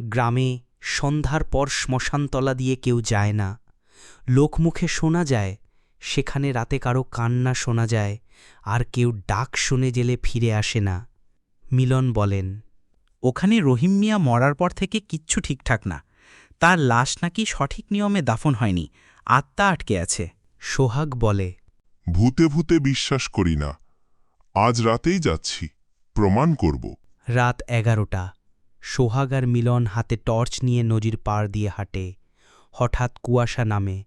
গ্রামে সন্ধ্যার পর শ্মশানতলা দিয়ে কেউ যায় না। লোকমুখে শোনা যায় সেখানে রাতে কারও কান্না শোনা যায় আর কেউ ডাক শুনে জেলে ফিরে আসে না। মিলন বলেন ওখানে রহিম মিয়া মরার পর থেকে কিচ্ছু ঠিকঠাক না। তার লাশ নাকি সঠিক নিয়মে দাফন হয়নি। আত্মা আটকে আছে। সোহাগ বলে ভূতে ভূতে বিশ্বাস করি না। আজ রাতেই যাচ্ছি। প্রমাণ করব। রাত এগারোটা। সোহাগ আর মিলন হাতে টর্চ নিয়ে নদীর পাড় দিয়ে হাঁটে। হঠাৎ কুয়াশা নামে।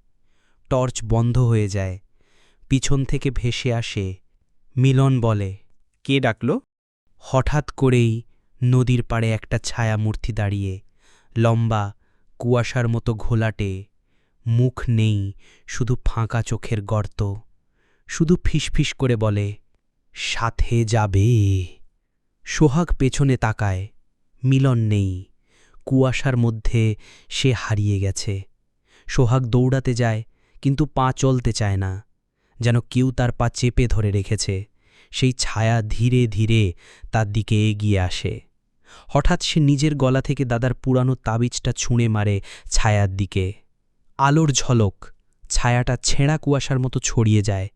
টর্চ বন্ধ হয়ে যায়। পিছন থেকে ভেসে আসে। মিলন বলে কে ডাকল? হঠাৎ করেই নদীর পাড়ে একটা ছায়ামূর্তি দাঁড়িয়ে। লম্বা কুয়াশার মতো ঘোলাটে। মুখ নেই শুধু ফাঁকা চোখের গর্ত। শুধু ফিসফিস করে বলে সাথে যাবে। সোহাগ পেছনে তাকায়। মিলন নেই। কুয়াশার মধ্যে সে হারিয়ে গেছে। সোহাগ দৌড়াতে যায়, কিন্তু পা চলতে চায় না। যেন কেউ তার পা চেপে ধরে রেখেছে। সেই ছায়া ধীরে ধীরে তার দিকে এগিয়ে আসে। হঠাৎ সে নিজের গলা থেকে দাদার পুরানো তাবিজটা ছুঁড়ে মারে ছায়ার দিকে। আলোর ঝলক, ছায়াটা ছেঁড়া কুয়াশার মতো ছড়িয়ে যায়।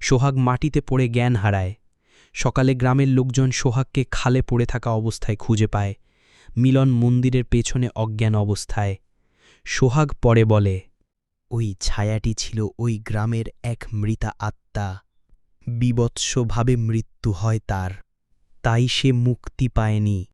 সোহাগ মাটিতে পড়ে জ্ঞান হারায়। সকালে গ্রামের লোকজন সোহাগকে খালে পড়ে থাকা অবস্থায় খুঁজে পায়। মিলন মন্দিরের পেছনে অজ্ঞান অবস্থায়। সোহাগ পরে বলে, ওই ছায়াটি ছিল ওই গ্রামের এক মৃতা আত্মা। বিবৎসভাবে মৃত্যু হয় তার। তাই সে মুক্তি পায়নি।